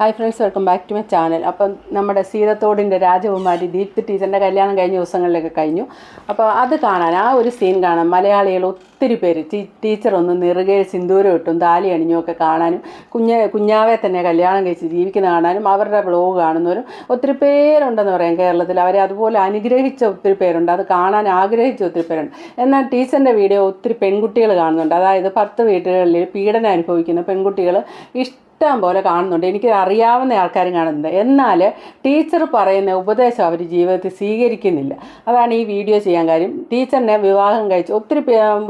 Hi friends welcome back to my channel അപ്പം നമ്മുടെ സീതത്തോടിന്റെ രാജകുമാരി ദീപ്തി ടീച്ചറിന്റെ കല്യാണം കഴിഞ്ഞ ദിവസങ്ങളിലൊക്കെ കഴിഞ്ഞു. അപ്പോൾ അത് കാണാൻ ആ ഒരു സീൻ കാണാൻ മലയാളികൾ ഒത്തിരി പേര് ടീച്ചർ ഒന്ന് നിറുകെ സിന്ദൂരം ഇട്ടും താലി അണിഞ്ഞും ഒക്കെ കാണാനും കുഞ്ഞ കുഞ്ഞാവെ തന്നെ കല്യാണം കഴിച്ച് ജീവിക്കുന്ന കാണാനും അവരുടെ ബ്ലോഗ് കാണുന്നവരും ഒത്തിരി പേരുണ്ടെന്ന് പറയാം കേരളത്തിൽ. അവരെ അതുപോലെ അനുഗ്രഹിച്ച ഒത്തിരി പേരുണ്ട്. അത് കാണാൻ ആഗ്രഹിച്ച ഒത്തിരി പേരുണ്ട്. എന്നാൽ ടീച്ചറിന്റെ വീഡിയോ ഒത്തിരി പെൺകുട്ടികൾ കാണുന്നുണ്ട്. അതായത് പത്ത് വീടുകളിൽ പീഡനം അനുഭവിക്കുന്ന പെൺകുട്ടികൾ ഇഷ്ടം ഇഷ്ടം പോലെ കാണുന്നുണ്ട്. എനിക്ക് അറിയാവുന്ന ആൾക്കാരും കാണുന്നുണ്ട്. എന്നാൽ ടീച്ചർ പറയുന്ന ഉപദേശം അവർ ജീവിതത്തിൽ സ്വീകരിക്കുന്നില്ല. അതാണ് ഈ വീഡിയോ ചെയ്യാൻ കാര്യം. ടീച്ചറിനെ വിവാഹം കഴിച്ച് ഒത്തിരി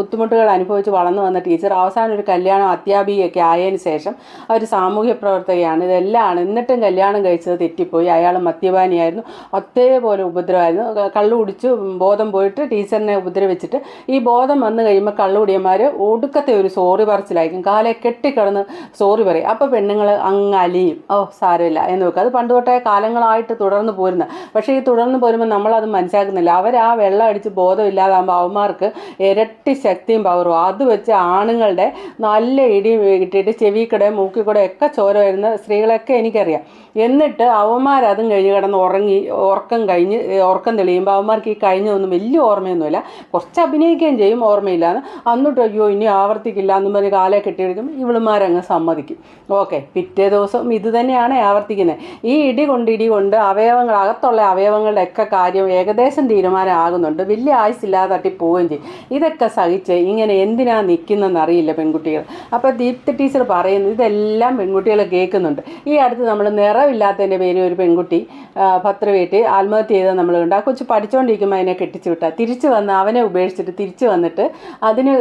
ബുദ്ധിമുട്ടുകൾ അനുഭവിച്ച് വളർന്നു വന്ന ടീച്ചർ അവസാനം ഒരു കല്യാണം അധ്യാപികയൊക്കെ ആയതിന് ശേഷം അവർ സാമൂഹ്യ പ്രവർത്തകയാണ്. ഇതെല്ലാം എന്നിട്ടും കല്യാണം കഴിച്ചത് തെറ്റിപ്പോയി. അയാൾ മദ്യപാനിയായിരുന്നു. അതേപോലെ ഉപദ്രവമായിരുന്നു. കള്ളു കുടിച്ച് ബോധം പോയിട്ട് ടീച്ചറിനെ ഉപദ്രവിച്ചിട്ട് ഈ ബോധം വന്നു കഴിയുമ്പോൾ കള്ളുകുടിയന്മാർ ഒടുക്കത്തെ ഒരു സോറി പറച്ചിലായിരിക്കും. കാലെ കെട്ടിക്കിടന്ന് സോറി പറയും. അപ്പോൾ പെണ്ണുങ്ങൾ അങ്ങ് അലിയും ഓ സാരമില്ല എന്ന് വെക്കുക അത് പണ്ട് തൊട്ടേ കാലങ്ങളായിട്ട് തുടർന്ന് പോരുന്ന. പക്ഷേ ഈ തുടർന്ന് പോരുമ്പോൾ നമ്മളത് മനസ്സിലാക്കുന്നില്ല. അവർ ആ വെള്ളം അടിച്ച് ബോധമില്ലാതാകുമ്പോൾ അവന്മാർക്ക് ഇരട്ടി ശക്തിയും പവറും. അത് വെച്ച് ആണുങ്ങളുടെ നല്ല ഇടിയും കിട്ടിയിട്ട് ചെവിക്കൂടെ മൂക്കിക്കൂടെ ഒക്കെ ചോര വരുന്ന സ്ത്രീകളൊക്കെ എനിക്കറിയാം. എന്നിട്ട് അവന്മാരതും കഴിഞ്ഞ് കിടന്ന് ഉറങ്ങി ഉറക്കം കഴിഞ്ഞ് ഉറക്കം തെളിയുമ്പോൾ അവന്മാർക്ക് ഈ കഴിഞ്ഞതൊന്നും വലിയ ഓർമ്മയൊന്നുമില്ല. കുറച്ച് അഭിനയിക്കുകയും ചെയ്യും ഓർമ്മയില്ലാന്ന്. എന്നിട്ട് അയ്യോ ഇനി ആവർത്തിക്കില്ല എന്നും പറഞ്ഞ് കാലേ കെട്ടിയെടുക്കും. ഇവളുമാരങ്ങ് സമ്മതിക്കും. ഓക്കെ പിറ്റേ ദിവസം ഇത് തന്നെയാണ് ആവർത്തിക്കുന്നത്. ഈ ഇടി കൊണ്ട് ഇടി കൊണ്ട് അവയവങ്ങൾ അകത്തുള്ള അവയവങ്ങളുടെ ഒക്കെ കാര്യം ഏകദേശം തീരുമാനമാകുന്നുണ്ട്. വലിയ ആയുസില്ലാതെ തട്ടി പോവുകയും ചെയ്യും. ഇതൊക്കെ സഹിച്ച് ഇങ്ങനെ എന്തിനാ നിൽക്കുന്നതെന്ന് അറിയില്ല പെൺകുട്ടികൾ. അപ്പോൾ ദീപ്തി ടീച്ചർ പറയുന്നത് ഇതെല്ലാം പെൺകുട്ടികൾ കേൾക്കുന്നുണ്ട്. ഈ അടുത്ത് നമ്മൾ നിറവില്ലാത്തതിന്റെ പേരിൽ ഒരു പെൺകുട്ടി വീട്ടി ആത്മഹത്യ ചെയ്താൽ നമ്മൾ കണ്ട്. ആ കൊച്ചു പഠിച്ചുകൊണ്ടിരിക്കുമ്പോൾ അതിനെ കെട്ടിച്ചു വിട്ടാൽ തിരിച്ചു വന്ന് അവനെ ഉപേക്ഷിച്ചിട്ട് തിരിച്ചു വന്നിട്ട് അതിന്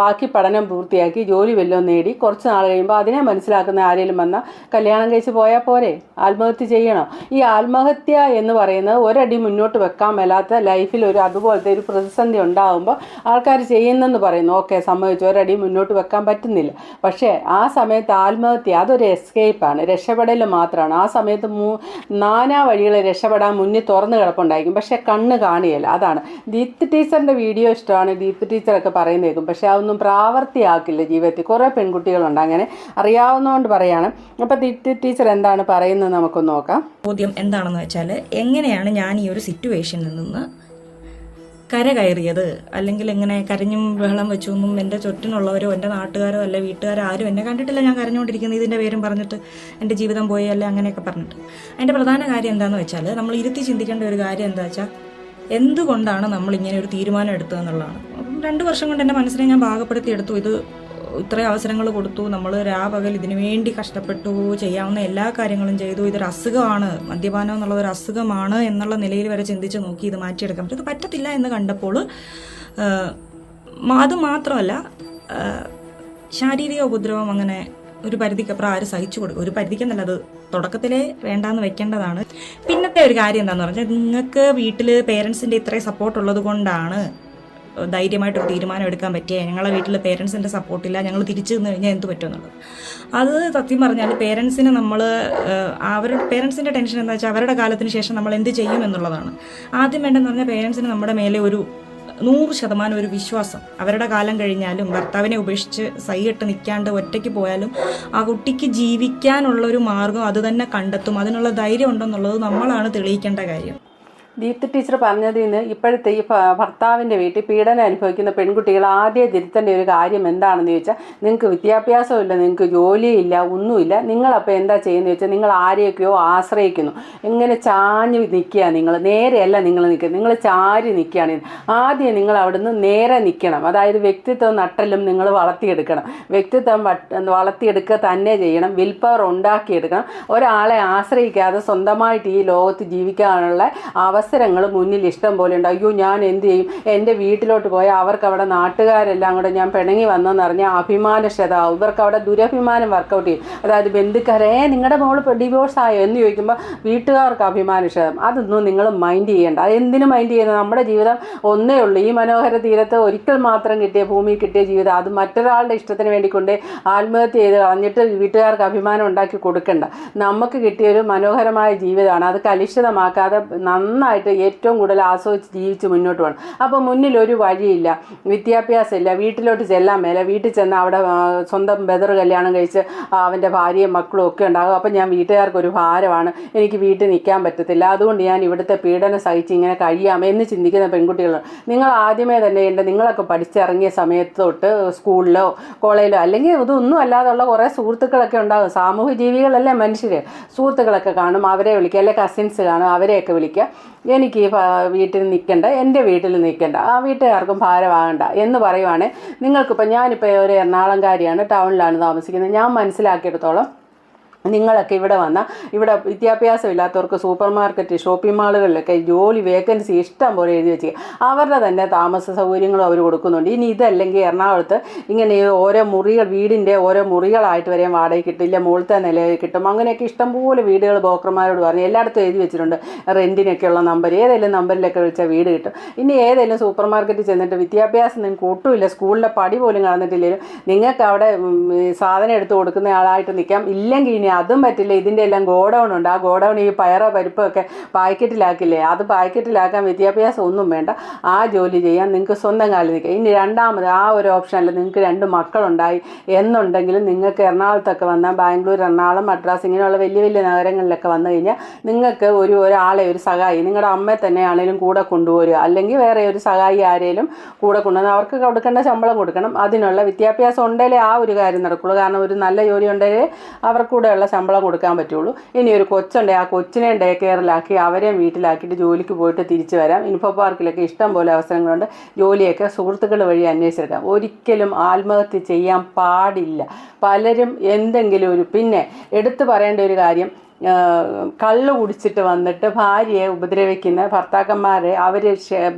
ബാക്കി പഠനം പൂർത്തിയാക്കി ജോലി വല്ലതും നേടി കുറച്ച് നാൾ കഴിയുമ്പോൾ അതിനെ മനസ്സിലാക്കുന്ന ആരെങ്കിലും വന്നാൽ കല്യാണം കഴിച്ച് പോയാൽ പോരെ ആത്മഹത്യ ചെയ്യണം. ഈ ആത്മഹത്യ എന്ന് പറയുന്നത് ഒരടി മുന്നോട്ട് വെക്കാൻ മേലാത്ത ലൈഫിൽ ഒരു അതുപോലത്തെ ഒരു പ്രതിസന്ധി ഉണ്ടാകുമ്പോൾ ആൾക്കാർ ചെയ്യുന്നെന്ന് പറയുന്നു. ഓക്കെ സമ്മതിച്ചു. ഒരടി മുന്നോട്ട് വെക്കാൻ പറ്റുന്നില്ല. പക്ഷേ ആ സമയത്ത് ആത്മഹത്യ അതൊരു എസ്കേപ്പാണ്. രക്ഷപ്പെടൽ മാത്രമാണ് ആ സമയത്ത് മൂ നാനാ വഴികൾ രക്ഷപ്പെടാൻ മുന്നിൽ തുറന്നു കിടപ്പുണ്ടായിരിക്കും. പക്ഷേ കണ്ണ് കാണിയല്ല. അതാണ്. ദീപ്തി ടീച്ചറിന്റെ വീഡിയോ ഇഷ്ടമാണ്. ദീപ്തി ടീച്ചറൊക്കെ പറയുന്നേക്കും. പക്ഷേ അതൊന്നും പ്രാവർത്തിയാക്കില്ല ജീവിതത്തിൽ. കുറേ പെൺകുട്ടികളുണ്ട്. അങ്ങനെ അറിയാവുന്നതുകൊണ്ട് പറയാണ്. അപ്പോൾ ദീപ്തി ടീച്ചർ എന്താണ് പറയുന്നത് നമുക്ക് നോക്കാം. ചോദ്യം എന്താണെന്ന് വെച്ചാൽ എങ്ങനെയാണ് ഞാൻ ഈ ഒരു സിറ്റുവേഷനിൽ നിന്ന് കര കയറിയത്? അല്ലെങ്കിൽ എങ്ങനെ കരഞ്ഞും ബഹളം വെച്ചൊന്നും എന്റെ ചുറ്റിനുള്ളവരോ എന്റെ നാട്ടുകാരോ അല്ല വീട്ടുകാരോ ആരും എന്നെ കണ്ടിട്ടില്ല ഞാൻ കരഞ്ഞുകൊണ്ടിരിക്കുന്നത് ഇതിന്റെ പേരും പറഞ്ഞിട്ട് എന്റെ ജീവിതം പോയി അല്ലെ അങ്ങനെയൊക്കെ പറഞ്ഞിട്ട്. അതിന്റെ പ്രധാന കാര്യം എന്താണെന്ന് വെച്ചാൽ നമ്മൾ ഇരുത്തി ചിന്തിക്കേണ്ട ഒരു കാര്യം എന്താ വെച്ചാൽ എന്തുകൊണ്ടാണ് നമ്മൾ ഇങ്ങനെ ഒരു തീരുമാനം എടുത്തതെന്നുള്ളതാണ്. രണ്ട് വർഷം കൊണ്ട് എന്റെ മനസ്സിനെ ഞാൻ ഭാഗപ്പെടുത്തി എടുത്തു. ഇത് ഇത്രയും അവസരങ്ങൾ കൊടുത്തു. നമ്മൾ രാപകൽ ഇതിനു വേണ്ടി കഷ്ടപ്പെട്ടു ചെയ്യാവുന്ന എല്ലാ കാര്യങ്ങളും ചെയ്തു. ഇതൊരു അസുഖമാണ്. മദ്യപാനം എന്നുള്ളത് ഒരു അസുഖമാണ് എന്നുള്ള നിലയിൽ വരെ ചിന്തിച്ച് നോക്കി ഇത് മാറ്റിയെടുക്കാൻ പറ്റും. ഇത് പറ്റത്തില്ല എന്ന് കണ്ടപ്പോൾ അത് മാത്രമല്ല ശാരീരിക ഉപദ്രവം അങ്ങനെ ഒരു പരിധിക്കപ്പുറം ആരും സഹിച്ചു കൊടുക്കും ഒരു പരിധിക്കെന്നല്ല അത് തുടക്കത്തിലേ വേണ്ടാന്ന് വെക്കേണ്ടതാണ്. പിന്നത്തെ ഒരു കാര്യം എന്താണെന്ന് പറഞ്ഞാൽ നിങ്ങൾക്ക് വീട്ടിൽ പേരൻസിന്റെ ഇത്രയും സപ്പോർട്ട് ഉള്ളത് കൊണ്ടാണ് ധൈര്യമായിട്ടൊരു തീരുമാനം എടുക്കാൻ പറ്റിയ ഞങ്ങളെ വീട്ടിൽ പേരൻസിന്റെ സപ്പോർട്ടില്ല ഞങ്ങൾ തിരിച്ചു നിന്ന് കഴിഞ്ഞാൽ എന്ത് പറ്റുമെന്നുള്ളത്. അത് സത്യം പറഞ്ഞാൽ പേരൻസിന് നമ്മൾ അവരുടെ പേരൻസിന്റെ ടെൻഷൻ എന്താ വെച്ചാൽ അവരുടെ കാലത്തിന് ശേഷം നമ്മൾ എന്ത് ചെയ്യും എന്നുള്ളതാണ്. ആദ്യം വേണ്ടെന്ന് പറഞ്ഞാൽ പേരൻസിന് നമ്മുടെ മേലെ ഒരു നൂറ് ശതമാനം ഒരു വിശ്വാസം. അവരുടെ കാലം കഴിഞ്ഞാലും ഭർത്താവിനെ ഉപേക്ഷിച്ച് സൈയിട്ട് നിൽക്കാണ്ട് ഒറ്റയ്ക്ക് പോയാലും ആ കുട്ടിക്ക് ജീവിക്കാനുള്ള ഒരു മാർഗം അത് തന്നെ കണ്ടെത്തും. അതിനുള്ള ധൈര്യം ഉണ്ടെന്നുള്ളത് നമ്മളാണ് തെളിയിക്കേണ്ട കാര്യം. ദീപ്തി ടീച്ചർ പറഞ്ഞതിൽ നിന്ന് ഇപ്പോഴത്തെ ഈ ഭർത്താവിന്റെ വീട്ടിൽ പീഡനം അനുഭവിക്കുന്ന പെൺകുട്ടികൾ ആദ്യം തിരുത്തേണ്ട ഒരു കാര്യം എന്താണെന്ന് ചോദിച്ചാൽ നിങ്ങൾക്ക് വിദ്യാഭ്യാസമില്ല നിങ്ങൾക്ക് ജോലിയില്ല ഒന്നുമില്ല. നിങ്ങളപ്പോൾ എന്താ ചെയ്യുന്നത് വെച്ചാൽ നിങ്ങൾ ആരെയൊക്കെയോ ആശ്രയിക്കുന്നു. ഇങ്ങനെ ചാഞ്ഞ് നിൽക്കുക നിങ്ങൾ? നേരെയല്ല നിങ്ങൾ നിൽക്കുക നിങ്ങൾ ചാരി നിൽക്കുകയാണ്. ആദ്യം നിങ്ങൾ അവിടുന്ന് നേരെ നിൽക്കണം. അതായത് വ്യക്തിത്വം നട്ടലും നിങ്ങൾ വളർത്തിയെടുക്കണം. വ്യക്തിത്വം വളർത്തിയെടുക്കുക തന്നെ ചെയ്യണം. വിൽ പവർ ഉണ്ടാക്കിയെടുക്കണം. ഒരാളെ ആശ്രയിക്കാതെ സ്വന്തമായിട്ട് ഈ ലോകത്ത് ജീവിക്കാനുള്ള അവസരങ്ങൾ മുന്നിൽ ഇഷ്ടം പോലെ ഉണ്ട്. അയ്യോ ഞാൻ എന്ത് ചെയ്യും? എന്റെ വീട്ടിലോട്ട് പോയാൽ അവർക്ക് അവിടെ നാട്ടുകാരെല്ലാം കൂടെ ഞാൻ പിണങ്ങി വന്നെന്ന് പറഞ്ഞാൽ അഭിമാനക്ഷത ഇവർക്ക് അവിടെ ദുരഭിമാനം വർക്കൗട്ട് ചെയ്യും. അതായത് ബന്ധുക്കാരെ നിങ്ങളുടെ മോൾ ഡിവോഴ്സ് ആയോ? എന്ന് ചോദിക്കുമ്പോൾ വീട്ടുകാർക്ക് അഭിമാനക്ഷതം. അതൊന്നും നിങ്ങൾ മൈൻഡ് ചെയ്യേണ്ട. അത് എന്തിനു മൈൻഡ് ചെയ്യുന്നത്? നമ്മുടെ ജീവിതം ഒന്നേ ഉള്ളൂ. ഈ മനോഹര തീരത്ത് ഒരിക്കൽ മാത്രം കിട്ടിയ ഭൂമി കിട്ടിയ ജീവിതം. അത് മറ്റൊരാളുടെ ഇഷ്ടത്തിന് വേണ്ടി കൊണ്ട് ആത്മഹത്യ ചെയ്ത് കളഞ്ഞിട്ട് വീട്ടുകാർക്ക് അഭിമാനം ഉണ്ടാക്കി കൊടുക്കണ്ട. നമുക്ക് കിട്ടിയൊരു മനോഹരമായ ജീവിതമാണ്. അത് കലുഷിതമാക്കാതെ നന്നായി സുഖമായിട്ട് ഏറ്റവും കൂടുതൽ ആസ്വദിച്ച് ജീവിച്ച് മുന്നോട്ട് പോകണം. അപ്പോൾ മുന്നിൽ ഒരു വഴിയില്ല. വിദ്യാഭ്യാസം ഇല്ല വീട്ടിലോട്ട് ചെല്ലാൻ മേല. വീട്ടിൽ ചെന്ന് അവിടെ സ്വന്തം ബദർ കല്യാണം കഴിച്ച് അവന്റെ ഭാര്യയും മക്കളും ഒക്കെ ഉണ്ടാകും. അപ്പം ഞാൻ വീട്ടുകാർക്കൊരു ഭാരമാണ്. എനിക്ക് വീട്ടിൽ നിൽക്കാൻ പറ്റത്തില്ല. അതുകൊണ്ട് ഞാൻ ഇവിടുത്തെ പീഡനം സഹിച്ച് ഇങ്ങനെ കഴിയാം എന്ന് ചിന്തിക്കുന്ന പെൺകുട്ടികളുണ്ട് നിങ്ങൾ ആദ്യമേ തന്നെ ഉണ്ട് നിങ്ങളൊക്കെ പഠിച്ചിറങ്ങിയ സമയത്ത് തൊട്ട് സ്കൂളിലോ കോളേജിലോ അല്ലെങ്കിൽ ഇതൊന്നും അല്ലാതുള്ള കുറേ സുഹൃത്തുക്കളൊക്കെ ഉണ്ടാകും. സാമൂഹ്യ ജീവികളല്ലേ മനുഷ്യർ സുഹൃത്തുക്കളൊക്കെ കാണും. അവരെ വിളിക്കുക. അല്ലെ കസിൻസ് കാണും. അവരെയൊക്കെ വിളിക്കുക. എനിക്ക് വീട്ടിൽ നിൽക്കണ്ട എന്റെ വീട്ടിൽ നിൽക്കണ്ട ആ വീട്ടുകാർക്കും ഭാരമാകണ്ട എന്ന് പറയുവാണെങ്കിൽ നിങ്ങൾക്കിപ്പോൾ ഞാനിപ്പോൾ ഒരു എറണാകുളംകാരിയാണ് ടൗണിലാണ് താമസിക്കുന്നത്. ഞാൻ മനസ്സിലാക്കിയെടുത്തോളം നിങ്ങളൊക്കെ ഇവിടെ വന്ന ഇവിടെ വിദ്യാഭ്യാസം ഇല്ലാത്തവർക്ക് സൂപ്പർ മാർക്കറ്റ് ഷോപ്പിംഗ് മാളുകളിലൊക്കെ ജോലി വേക്കൻസി ഇഷ്ടം പോലെ എഴുതി വെച്ച് അവരുടെ തന്നെ താമസ സൗകര്യങ്ങളും അവർ കൊടുക്കുന്നുണ്ട്. ഇനി ഇതല്ലെങ്കിൽ എറണാകുളത്ത് ഇങ്ങനെ ഓരോ മുറികൾ വീടിന്റെ ഓരോ മുറികളായിട്ട് വരെയും വാടക കിട്ടില്ല മുകളിലത്തെ നിലയിൽ കിട്ടും. അങ്ങനെയൊക്കെ ഇഷ്ടംപോലെ വീടുകൾ ബ്രോക്കർമാരോട് പറഞ്ഞു എല്ലായിടത്തും എഴുതി വെച്ചിട്ടുണ്ട്. റെന്റിനൊക്കെയുള്ള നമ്പർ ഏതെങ്കിലും നമ്പറിലൊക്കെ വിളിച്ചാൽ വീട് കിട്ടും. ഇനി ഏതെങ്കിലും സൂപ്പർ മാർക്കറ്റിൽ ചെന്നിട്ട് വിദ്യാഭ്യാസം നിങ്ങൾക്ക് ഒട്ടുമില്ല. സ്കൂളിലെ പടി പോലും കാണുന്നിട്ടില്ലെങ്കിലും നിങ്ങൾക്ക് അവിടെ സാധനം എടുത്ത് കൊടുക്കുന്ന ആളായിട്ട് നിൽക്കാം. ഇല്ലെങ്കിൽ ഇനി അതും പറ്റില്ല. ഇതിന്റെ എല്ലാം ഗോഡൗൺ ഉണ്ട്. ആ ഗോഡൗൺ ഈ പയറോ പരിപ്പൊക്കെ പാക്കറ്റിലാക്കില്ലേ? അത് പാക്കറ്റിലാക്കാൻ വിദ്യാഭ്യാസം ഒന്നും വേണ്ട. ആ ജോലി ചെയ്യാൻ നിങ്ങൾക്ക് സ്വന്തം കാലിൽ നിൽക്കുക ഇനി രണ്ടാമത് ആ ഒരു ഓപ്ഷനല്ല നിങ്ങൾക്ക് രണ്ട് മക്കളുണ്ടായി എന്നുണ്ടെങ്കിലും നിങ്ങൾക്ക് എറണാകുളത്തൊക്കെ വന്നാൽ ബാംഗ്ലൂർ എറണാകുളം മദ്രാസ് ഇങ്ങനെയുള്ള വലിയ വലിയ നഗരങ്ങളിലൊക്കെ വന്നു കഴിഞ്ഞാൽ നിങ്ങൾക്ക് ഒരു ഒരാളെ ഒരു സഹായി നിങ്ങളുടെ അമ്മയെ തന്നെ ആണെങ്കിലും കൂടെ കൊണ്ടുപോരുക അല്ലെങ്കിൽ വേറെ ഒരു സഹായി ആരെങ്കിലും കൂടെ കൊണ്ടുവന്ന് അവർക്ക് കൊടുക്കേണ്ട ശമ്പളം കൊടുക്കണം. അതിനുള്ള വിദ്യാഭ്യാസം ഉണ്ടെങ്കിലേ ആ ഒരു കാര്യം നടക്കുള്ളൂ. കാരണം ഒരു നല്ല ജോലി ഉണ്ടെങ്കിലേ അവർക്ക് കൂടെയുള്ള ശമ്പളം കൊടുക്കാൻ പറ്റുള്ളൂ. ഇനി ഒരു കൊച്ചുണ്ട് ആ കൊച്ചിനെ ഡേ കെയറിലാക്കി അവരെയും വീട്ടിലാക്കിയിട്ട് ജോലിക്ക് പോയിട്ട് തിരിച്ചു വരാം. ഇൻഫോ പാർക്കിലൊക്കെ ഇഷ്ടം പോലെ അവസരങ്ങളുണ്ട്. ജോലിയൊക്കെ സുഹൃത്തുക്കൾ വഴി അന്വേഷിച്ചെടുക്കാം. ഒരിക്കലും ആത്മഹത്യ ചെയ്യാൻ പാടില്ല. പലരും എന്തെങ്കിലും ഒരു പിന്നെ എടുത്തു പറയേണ്ട ഒരു കാര്യം കള്ള് കുടിച്ചിട്ട് വന്നിട്ട് ഭാര്യയെ ഉപദ്രവിക്കുന്ന ഭർത്താക്കന്മാരെ അവർ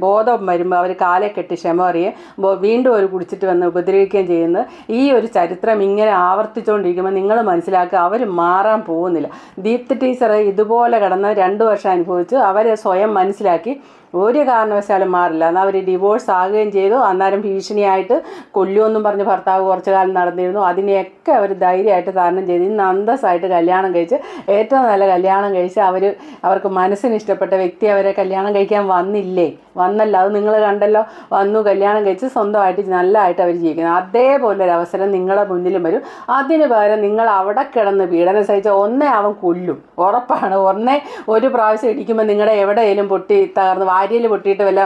ബോധം വരുമ്പോൾ അവർ കാലെ കെട്ടി ക്ഷമ അറിയുക വീണ്ടും ഒരു കുടിച്ചിട്ട് വന്ന് ഉപദ്രവിക്കുകയും ചെയ്യുന്നത് ഈ ഒരു ചരിത്രം ഇങ്ങനെ ആവർത്തിച്ചുകൊണ്ടിരിക്കുമ്പോൾ നിങ്ങൾ മനസ്സിലാക്കുക അവർ മാറാൻ പോകുന്നില്ല. ദീപ്തി ടീച്ചർ ഇതുപോലെ കടന്ന് രണ്ട് വർഷം അനുഭവിച്ച്. അവരെ സ്വയം മനസ്സിലാക്കി ഒരു കാരണവശാലും മാറില്ല. എന്നാൽ അവർ ഡിവോഴ്സ് ആകുകയും ചെയ്തു. അന്നേരം ഭീഷണിയായിട്ട് കൊല്ലുമെന്നും പറഞ്ഞ് ഭർത്താവ് കുറച്ചു കാലം നടന്നിരുന്നു. അതിനെയൊക്കെ അവർ ധൈര്യമായിട്ട് തരണം ചെയ്ത്. ഇന്ന് അന്തസ്സായിട്ട് കല്യാണം കഴിച്ച് ഏറ്റവും നല്ല കല്യാണം കഴിച്ച് അവർ അവർക്ക് മനസ്സിന് ഇഷ്ടപ്പെട്ട വ്യക്തി അവരെ കല്യാണം കഴിക്കാൻ വന്നില്ലേ? വന്നല്ല. അത് നിങ്ങൾ കണ്ടല്ലോ. വന്നു കല്യാണം കഴിച്ച് സ്വന്തമായിട്ട് നല്ലതായിട്ട് അവർ ജീവിക്കുന്നു. അതേപോലെ ഒരു അവസരം നിങ്ങളുടെ മുന്നിലും വരും. അതിന് പകരം നിങ്ങൾ അവിടെ കിടന്ന് പീഡനം സഹിച്ച ഒന്നേ അവൻ കൊല്ലും. ഉറപ്പാണ്. ഒന്നേ ഒരു പ്രാവശ്യം ഇടിക്കുമ്പോൾ നിങ്ങളുടെ എവിടെയെങ്കിലും പൊട്ടി തകർന്ന് വാരിയിൽ പൊട്ടിയിട്ട് വല്ല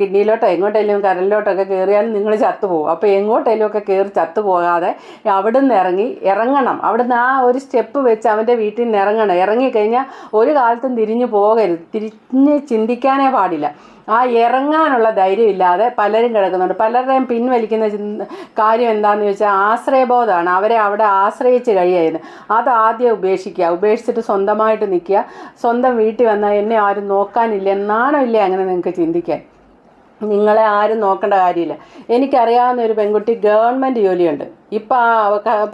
കിഡ്നിയിലോട്ടോ എങ്ങോട്ടെങ്കിലും കരലിലോട്ടൊക്കെ കയറിയാലും നിങ്ങൾ ചത്തുപോകും. അപ്പോൾ എങ്ങോട്ടെങ്കിലും ഒക്കെ കയറി ചത്തുപോകാതെ നിന്ന് ഇറങ്ങി ഇറങ്ങണം. അവിടുന്ന് ആ ഒരു സ്റ്റെപ്പ് വെച്ച് അവന്റെ വീട്ടിൽ നിന്ന് ഇറങ്ങണം. ഇറങ്ങിക്കഴിഞ്ഞാൽ ഒരു കാലത്തും തിരിഞ്ഞു പോകരുത്. തിരിഞ്ഞ് ചിന്തിക്കാനേ പാടില്ല. ആ ഇറങ്ങാനുള്ള ധൈര്യമില്ലാതെ പലരും കിടക്കുന്നുണ്ട്. പലരുടെയും പിൻവലിക്കുന്ന കാര്യം എന്താണെന്ന് ചോദിച്ചാൽ ആശ്രയബോധമാണ്. അവരെ അവിടെ ആശ്രയിച്ച് കഴിയായിരുന്നു അത് ആദ്യം ഉപേക്ഷിക്കുക. ഉപേക്ഷിച്ചിട്ട് സ്വന്തമായിട്ട് നിൽക്കുക. സ്വന്തം വീട്ടിൽ വന്നാൽ എന്നെ ആരും നോക്കാനില്ല. നാണമില്ലേ അങ്ങനെ നിങ്ങൾക്ക് ചിന്തിക്കാൻ? നിങ്ങളെ ആരും നോക്കേണ്ട കാര്യമില്ല. എനിക്കറിയാവുന്ന ഒരു പെൺകുട്ടി ഗവൺമെന്റ് ജോലിയുണ്ട്. ഇപ്പം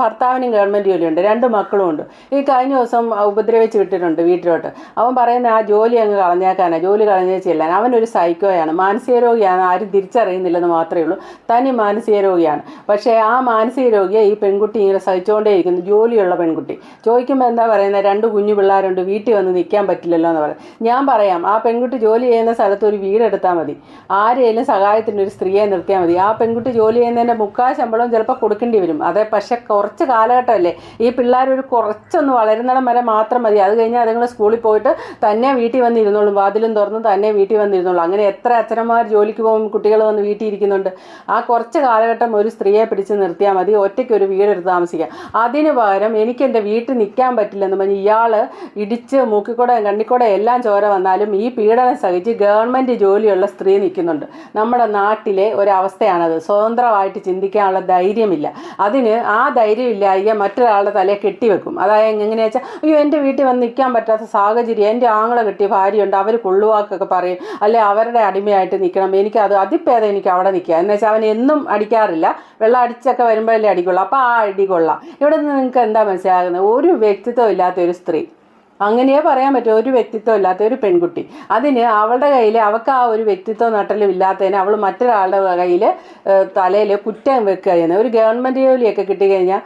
ഭർത്താവിനും ഗവൺമെന്റ് ജോലിയുണ്ട് രണ്ട് മക്കളും ഉണ്ട് ഈ കഴിഞ്ഞ ദിവസം ഉപദ്രവിച്ച് വിട്ടിട്ടുണ്ട് വീട്ടിലോട്ട്. അവൻ പറയുന്ന ആ ജോലി അങ്ങ് കളഞ്ഞേക്കാനാണ് ജോലി കളഞ്ഞേ ചെല്ലാൻ. അവനൊരു സൈക്കോയാണ് മാനസിക രോഗിയാണ് ആരും തിരിച്ചറിയുന്നില്ലെന്ന് മാത്രമേ ഉള്ളൂ. തനി മാനസിക രോഗിയാണ്. പക്ഷേ ആ മാനസിക രോഗിയെ ഈ പെൺകുട്ടി ഇങ്ങനെ സഹിച്ചുകൊണ്ടേയിരിക്കുന്നു ജോലിയുള്ള പെൺകുട്ടി. ചോദിക്കുമ്പോൾ എന്താ പറയുന്നത് രണ്ട് കുഞ്ഞു പിള്ളേരുണ്ട് വീട്ടിൽ വന്ന് നിൽക്കാൻ പറ്റില്ലല്ലോ എന്ന് പറയും. ഞാൻ പറയാം ആ പെൺകുട്ടി ജോലി ചെയ്യുന്ന സ്ഥലത്ത് ഒരു വീടെടുത്താൽ മതി. ആരെയും സഹായത്തിന് ഒരു സ്ത്രീയെ നിർത്തിയാൽ മതി. ആ പെൺകുട്ടി ജോലി ചെയ്യുന്നതിന്റെ മുക്കാൽ ശമ്പളം ചിലപ്പോൾ കൊടുക്കേണ്ടി വരും. അതെ പക്ഷെ കുറച്ച് കാലഘട്ടമല്ലേ? ഈ പിള്ളേർ ഒരു കുറച്ചൊന്ന് വളരുന്നിടം വരെ മാത്രം മതി. അത് കഴിഞ്ഞാൽ അതുങ്ങൾ സ്കൂളിൽ പോയിട്ട് തന്നെ വീട്ടിൽ വന്നിരുന്നോളും. വാതിലും തുറന്ന് തന്നെ വീട്ടിൽ വന്നിരുന്നോളും. അങ്ങനെ എത്ര അച്ഛനന്മാർ ജോലിക്ക് പോകും കുട്ടികൾ വന്ന് വീട്ടിൽ ഇരിക്കുന്നുണ്ട്. ആ കുറച്ച് കാലഘട്ടം ഒരു സ്ത്രീയെ പിടിച്ച് നിർത്തിയാൽ മതി. ഒറ്റയ്ക്ക് ഒരു വീടെടുത്ത് താമസിക്കാം. അതിന് പകരം എനിക്ക് എന്റെ വീട്ടിൽ നിൽക്കാൻ പറ്റില്ലെന്ന് പറഞ്ഞ് ഇയാൾ ഇടിച്ച് മൂക്കിക്കൂടെ കണ്ണിക്കൂടെ എല്ലാം ചോര വന്നാലും ഈ പീഡനം സഹിച്ച് ഗവൺമെന്റ് ജോലിയുള്ള സ്ത്രീ നിൽക്കുന്നുണ്ട്. നമ്മുടെ നാട്ടിലെ ഒരവസ്ഥയാണത്. സ്വതന്ത്രമായിട്ട് ചിന്തിക്കാനുള്ള ധൈര്യമില്ല. അതിന് ആ ധൈര്യമില്ലായ്ക മറ്റൊരാളുടെ തലയെ കെട്ടിവെക്കും. അതായത് എങ്ങനെയാ വെച്ചാൽ അയ്യോ എന്റെ വീട്ടിൽ വന്ന് നിൽക്കാൻ പറ്റാത്ത സാഹചര്യം എന്റെ ആങ്ങളെ കെട്ടി ഭാര്യയുണ്ട് അവർ കൊള്ളുവാക്കൊക്കെ പറയും. അല്ലെ അവരുടെ അടിമയായിട്ട് നിൽക്കണം. എനിക്ക് അത് അതിപ്പേദം എനിക്ക് അവിടെ നിൽക്കുക. എന്ന് വെച്ചാൽ അവൻ എന്നും അടിക്കാറില്ല. വെള്ളം അടിച്ചൊക്കെ വരുമ്പോഴല്ലേ അടിക്കുള്ളൂ. അപ്പോൾ ആ അടി കൊള്ളാം. ഇവിടെ നിന്ന് നിങ്ങൾക്ക് എന്താ മനസ്സിലാകുന്നത്? ഒരു വ്യക്തിത്വം ഇല്ലാത്തൊരു സ്ത്രീ. അങ്ങനെയേ പറയാൻ പറ്റും. ഒരു വ്യക്തിത്വം ഇല്ലാത്ത ഒരു പെൺകുട്ടി. അതിന് അവളുടെ കയ്യിൽ അവൾക്ക് ആ ഒരു വ്യക്തിത്വം നട്ടലും ഇല്ലാത്തതിന് അവൾ മറ്റൊരാളുടെ കയ്യിൽ തലയിൽ കുറ്റം വെക്കുക ചെയ്യുന്നത് ഒരു ഗവൺമെന്റ് ജോലിയൊക്കെ കിട്ടിക്കഴിഞ്ഞാൽ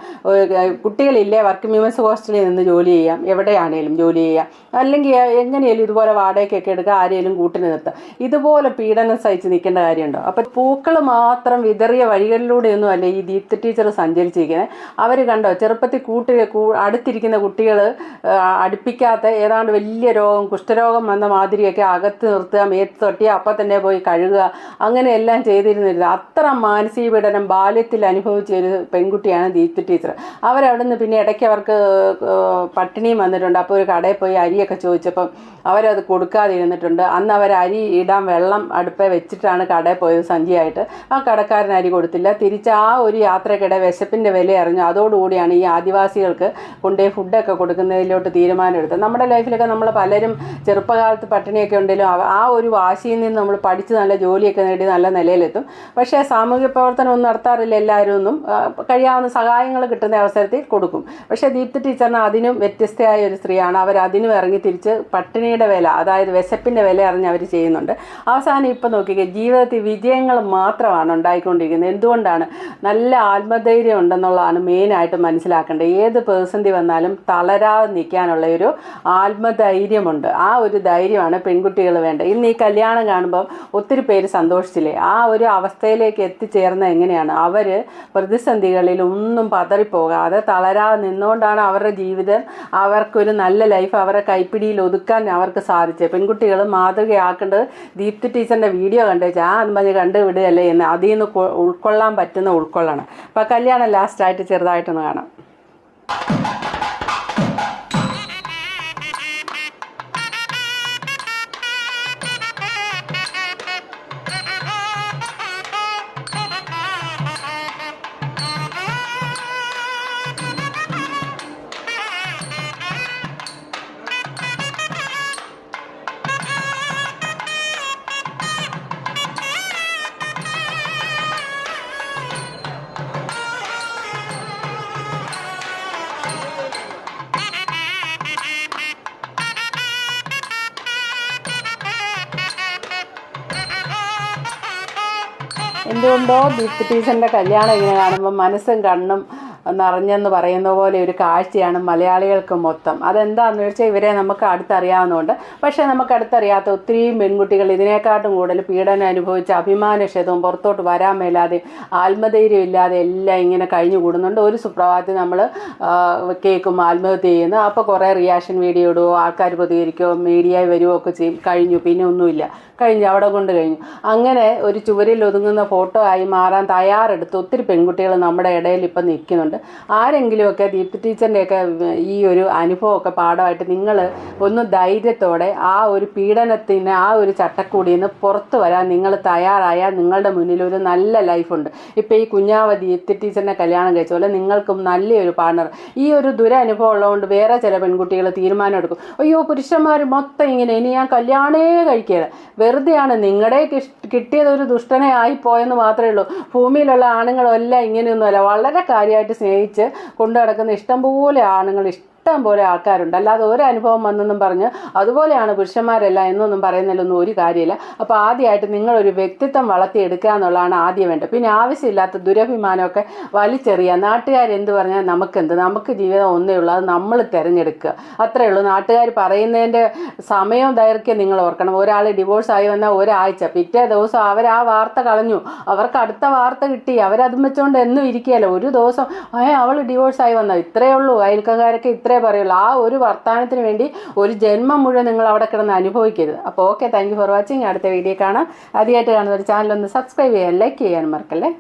കുട്ടികളില്ലേ വർക്ക് വിമൻസ് ഹോസ്റ്റലിൽ നിന്ന് ജോലി ചെയ്യാം. എവിടെയാണേലും ജോലി ചെയ്യാം. അല്ലെങ്കിൽ എങ്ങനെയാലും ഇതുപോലെ വാടകയ്ക്കൊക്കെ എടുക്കുക ആരെയും കൂട്ടിന് നിർത്താം. ഇതുപോലെ പീഡനം സഹിച്ച് നിൽക്കേണ്ട കാര്യമുണ്ടോ? അപ്പം പൂക്കൾ മാത്രം വിതറിയ വഴികളിലൂടെയൊന്നും അല്ല ഈ ദീപ്തി ടീച്ചർ സഞ്ചരിച്ചിരിക്കുന്നത് അവർ കണ്ടോ ചെറുപ്പത്തിൽ കൂട്ടി അടുത്തിരിക്കുന്ന കുട്ടികൾ അടുപ്പിക്കാത്ത ഏതാണ്ട് വലിയ രോഗം കുഷ്ഠരോഗം വന്ന മാതിരിയൊക്കെ അകത്ത് നിർത്തുക മേത്ത് തൊട്ടി അപ്പം തന്നെ പോയി കഴുകുക അങ്ങനെയെല്ലാം ചെയ്തിരുന്നില്ല അത്ര മാനസിക പീഡനം ബാല്യത്തിൽ അനുഭവിച്ച ഒരു പെൺകുട്ടിയാണ് ദീപ്തി ടീച്ചർ. അവരവിടുന്ന് പിന്നെ ഇടയ്ക്ക് അവർക്ക് പട്ടിണിയും വന്നിട്ടുണ്ട്. അപ്പോൾ ഒരു കടയിൽ പോയി അരിയൊക്കെ ചോദിച്ചപ്പം അവരത് കൊടുക്കാതിരുന്നിട്ടുണ്ട്. അന്ന് അവർ അരി ഇടാൻ വെള്ളം അടുപ്പേ വെച്ചിട്ടാണ് കടയിൽ പോയത് സഞ്ചിയായിട്ട് ആ കടക്കാരൻ അരി കൊടുത്തില്ല. തിരിച്ച് ആ ഒരു യാത്രക്കിടെ വിശപ്പിന്റെ വില അറിഞ്ഞു. അതോടുകൂടിയാണ് ഈ ആദിവാസികൾക്ക് കൊണ്ടുപോയി ഫുഡൊക്കെ കൊടുക്കുന്നതിലോട്ട് തീരുമാനമെടുത്തത്. നമ്മുടെ ലൈഫിലൊക്കെ നമ്മൾ പലരും ചെറുപ്പകാലത്ത് പട്ടിണിയൊക്കെ ഉണ്ടെങ്കിലും ആ ഒരു വാശിയിൽ നിന്ന് നമ്മൾ പഠിച്ച് നല്ല ജോലിയൊക്കെ നേടി നല്ല നിലയിലെത്തും. പക്ഷേ സാമൂഹ്യ പ്രവർത്തനം ഒന്നും നടത്താറില്ല എല്ലാവരും ഒന്നും. കഴിയാവുന്ന സഹായങ്ങൾ കിട്ടുന്ന അവസരത്തിൽ കൊടുക്കും. പക്ഷേ ദീപ്തി ടീച്ചറിന് അതിനും വ്യത്യസ്തയായ ഒരു സ്ത്രീയാണ്. അവർ അതിനും ഇറങ്ങി തിരിച്ച് പട്ടിണിയുടെ വില അതായത് വിശപ്പിന്റെ വില അറിഞ്ഞ് അവർ ചെയ്യുന്നുണ്ട്. അവസാനം ഇപ്പം നോക്കിക്കേ ജീവിതത്തിൽ വിജയങ്ങൾ മാത്രമാണ് ഉണ്ടായിക്കൊണ്ടിരിക്കുന്നത്. എന്തുകൊണ്ടാണ്? നല്ല ആത്മധൈര്യം ഉണ്ടെന്നുള്ളതാണ് മെയിനായിട്ട് മനസ്സിലാക്കേണ്ടത്. ഏത് പ്രതിസന്ധി വന്നാലും തളരാതെ നിൽക്കാനുള്ള ഒരു ആത്മധൈര്യമുണ്ട്. ആ ഒരു ധൈര്യമാണ് പെൺകുട്ടികൾ വേണ്ടത്. ഇന്ന് ഈ കല്യാണം കാണുമ്പം ഒത്തിരി പേര് സന്തോഷിച്ചില്ലേ? ആ ഒരു അവസ്ഥയിലേക്ക് എത്തിച്ചേർന്ന എങ്ങനെയാണ്? അവർ പ്രതിസന്ധികളിൽ ഒന്നും പതറിപ്പോകാതെ തളരാതെ നിന്നുകൊണ്ടാണ് അവരുടെ ജീവിതം അവർക്കൊരു നല്ല ലൈഫ് അവരുടെ കൈപ്പിടിയിൽ ഒതുക്കാൻ അവർക്ക് സാധിച്ചത്. പെൺകുട്ടികൾ മാതൃകയാക്കേണ്ടത് ദീപ്തി ടീച്ചറിന്റെ വീഡിയോ കണ്ടു വെച്ചാൽ ആ എന്ന് പറഞ്ഞ് കണ്ടു വിടുകയല്ലേ എന്ന് അതിൽ നിന്ന് ഉൾക്കൊള്ളാൻ പറ്റുന്ന ഉൾക്കൊള്ളണം. അപ്പോൾ കല്യാണം ലാസ്റ്റായിട്ട് ചെറുതായിട്ടൊന്ന് കാണാം. എന്തുകൊണ്ടോ ദീപ്തി ടീച്ചറിന്റെ കല്യാണം ഇങ്ങനെ കാണുമ്പോൾ മനസ്സും കണ്ണും നിറഞ്ഞെന്ന് പറയുന്ന പോലെ ഒരു കാഴ്ചയാണ് മലയാളികൾക്ക് മൊത്തം. അതെന്താണെന്ന് വെച്ചാൽ ഇവരെ നമുക്ക് അടുത്തറിയാവുന്നതുകൊണ്ട്. പക്ഷേ നമുക്ക് അടുത്തറിയാത്ത ഒത്തിരിയും പെൺകുട്ടികൾ ഇതിനേക്കാട്ടും കൂടുതൽ പീഡനം അനുഭവിച്ച് അഭിമാനക്ഷതവും പുറത്തോട്ട് വരാൻ മേലാതെ ആത്മധൈര്യം ഇല്ലാതെ എല്ലാം ഇങ്ങനെ കഴിഞ്ഞു കൂടുന്നുണ്ട്. ഒരു സുപ്രഭാതത്തിൽ നമ്മൾ കേൾക്കും ആത്മഹത്യ ചെയ്യുന്നു. അപ്പോൾ കുറേ റിയാക്ഷൻ വീഡിയോ ഇടുകയോ ആൾക്കാർ പ്രതികരിക്കുകയോ മീഡിയയിൽ വരുമോ ഒക്കെ ചെയ്യും കഴിഞ്ഞു. പിന്നെ ഒന്നുമില്ല. കഴിഞ്ഞു അവിടെ കൊണ്ട് കഴിഞ്ഞു. അങ്ങനെ ഒരു ചുവരിൽ ഒതുങ്ങുന്ന ഫോട്ടോ ആയി മാറാൻ തയ്യാറെടുത്ത് ഒത്തിരി പെൺകുട്ടികൾ നമ്മുടെ ഇടയിൽ ഇപ്പം നിൽക്കുന്നുണ്ട്. ആരെങ്കിലുമൊക്കെ ദീപ്തി ടീച്ചറിന്റെയൊക്കെ ഈ ഒരു അനുഭവമൊക്കെ പാഠമായിട്ട് നിങ്ങൾ ഒന്ന് ധൈര്യത്തോടെ ആ ഒരു പീഡനത്തിന് ആ ഒരു ചട്ടക്കൂടിയിൽ നിന്ന് പുറത്തു വരാൻ നിങ്ങൾ തയ്യാറായാൽ നിങ്ങളുടെ മുന്നിൽ ഒരു നല്ല ലൈഫുണ്ട് ഇപ്പോൾ ഈ കുഞ്ഞാവ ദീപ്തി ടീച്ചറിനെ കല്യാണം കഴിച്ച പോലെ നിങ്ങൾക്കും നല്ലൊരു പാർട്ണർ ഈ ഒരു ദുരനുഭവം ഉള്ളതുകൊണ്ട് വേറെ ചില പെൺകുട്ടികൾ തീരുമാനം എടുക്കും. അയ്യോ പുരുഷന്മാർ മൊത്തം ഇങ്ങനെ ഇനി ഞാൻ കല്യാണേ കഴിക്കുകയില്ല വെറുതെയാണ് നിങ്ങളുടെ കിട്ടിയത് ഒരു ദുഷ്ടനെ ആയിപ്പോയെന്ന് മാത്രമേ ഉള്ളൂ. ഭൂമിയിലുള്ള ആണുങ്ങളെല്ലാം ഇങ്ങനെയൊന്നുമല്ല. വളരെ കാര്യമായിട്ട് സ്നേഹിച്ച് കൊണ്ടു നടക്കുന്ന ഇഷ്ടംപോലെ ആണുങ്ങൾ ഇഷ്ടം പോലെ ആൾക്കാരുണ്ട്. അല്ലാതെ ഒരു അനുഭവം വന്നെന്നും പറഞ്ഞ് അതുപോലെയാണ് പുരുഷന്മാരല്ല എന്നൊന്നും പറയുന്നതിലൊന്നും ഒരു കാര്യമില്ല. അപ്പോൾ ആദ്യമായിട്ട് നിങ്ങളൊരു വ്യക്തിത്വം വളർത്തിയെടുക്കുക എന്നുള്ളതാണ് ആദ്യം വേണ്ടത്. പിന്നെ ആവശ്യമില്ലാത്ത ദുരഭിമാനമൊക്കെ വലിച്ചെറിയുക. നാട്ടുകാരെന്ത് പറഞ്ഞാൽ നമുക്കെന്ത്? നമുക്ക് ജീവിതം ഒന്നേ ഉള്ളൂ. അത് നമ്മൾ തിരഞ്ഞെടുക്കുക. അത്രേ ഉള്ളൂ. നാട്ടുകാർ പറയുന്നതിന്റെ സമയവും ദൈർഘ്യം നിങ്ങൾ ഓർക്കണം. ഒരാൾ ഡിവോഴ്സ് ആയി വന്നാൽ ഒരാഴ്ച പിറ്റേ ദിവസം അവർ ആ വാർത്ത കളഞ്ഞു. അവർക്ക് അടുത്ത വാർത്ത കിട്ടി. അവരതും വെച്ചുകൊണ്ട് എന്നും ഇരിക്കുകയല്ലോ. ഒരു ദിവസം ഏ അവൾ ഡിവോഴ്സ് ആയി വന്നാൽ ഇത്രയേ ഉള്ളൂ. അയൽക്കാരൊക്കെ ഇത്രേ പറയുള്ളൂ. ആ ഒരു വർത്തമാനത്തിന് വേണ്ടി ഒരു ജന്മം മുഴുവൻ നിങ്ങൾ അവിടെ കിടന്ന് അനുഭവിക്കരുത്. അപ്പോൾ ഓക്കെ താങ്ക് ഫോർ വാച്ചിങ് അടുത്ത വീഡിയോ കാണാം. ആദ്യമായിട്ട് കാണുന്ന ഒരു ചാനൽ ഒന്ന് സബ്സ്ക്രൈബ് ചെയ്യാൻ ലൈക്ക് ചെയ്യാൻ മറക്കല്ലേ?